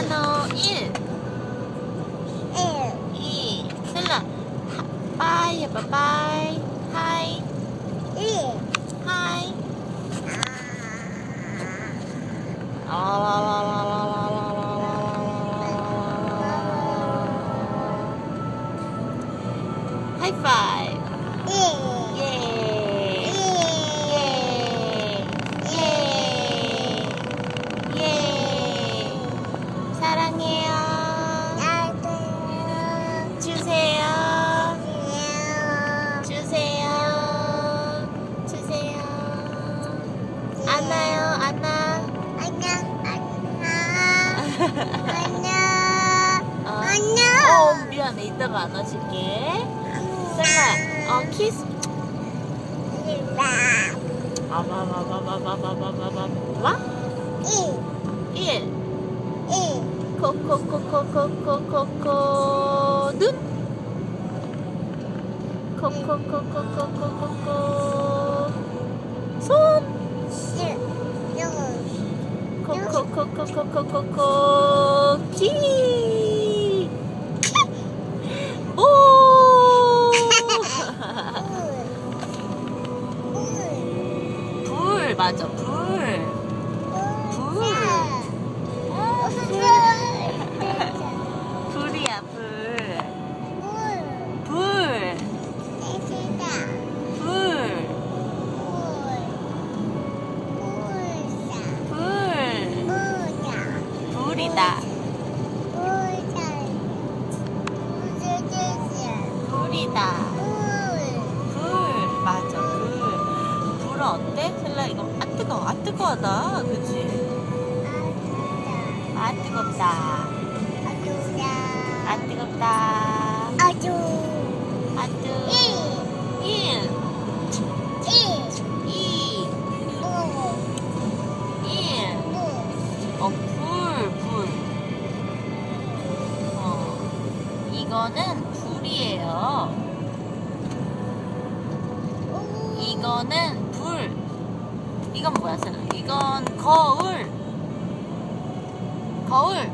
셀라노 1 2 셀라 빠이 해봐 빠이 하이 하이 하이파이브 예. 예. 안나요, 안나. 어. 어, 미안해. 이따가 안아줄게. 셀라, 어, 키스. 아바바바바바바바바바. 1. 코코코코코코코코 눈 코코코코코코코코 손 코코코코코코 키. 오. 불 맞아 불. 불. 불이야 불. 불이다. 불이다. 불, 맞아, 불. 불은 어때? 셀라 이거 아 뜨거워, 아 뜨거워다, 그치? 아 뜨겁다, 아 뜨겁다. 아 이거는 불이에요. 이거는 불. 이건 뭐야, 셀라? 이건 거울. 거울.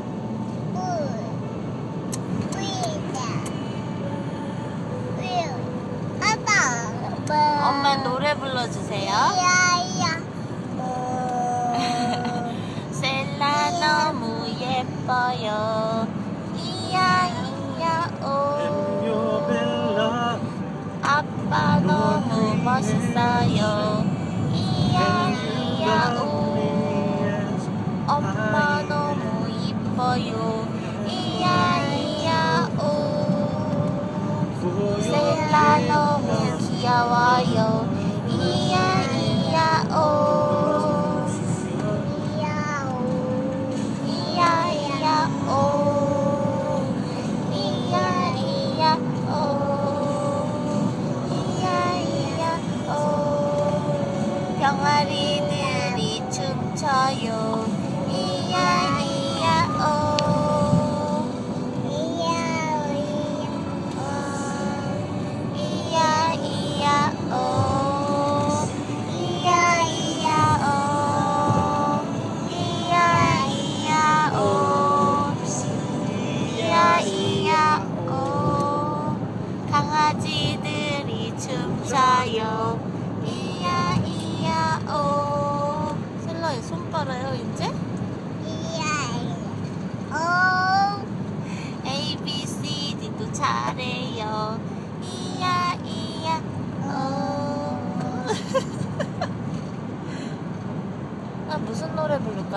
엄마 노래 불러주세요. 셀라 너무 예뻐요. 이야, 이야, 오. 아빠 너무 멋있어요. 이야, 이야, 오. 엄마 너무 이뻐요. 이야, 이야, 오. 셀라 너무 귀여워요. 춤춰요. 이야, 이야, 오. 이야, 이야, 오. 이야, 이야, 오. 이야, 이야, 오. 이야, 이야, 오. 강아지들이 춤춰요.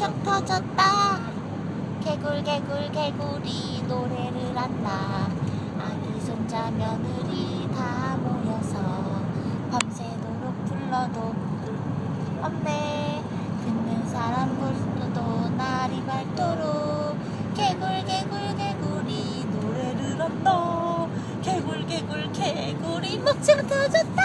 척 터졌다. 개굴 개굴 개굴이 노래를 한다. 아기 손자 며느리 다 모여서 밤새도록 불러도 없네. 듣는 사람 불러도 날이 밝도록 개굴 개굴 개굴이 노래를 한다. 개굴 개굴 개굴이 목청 터졌다.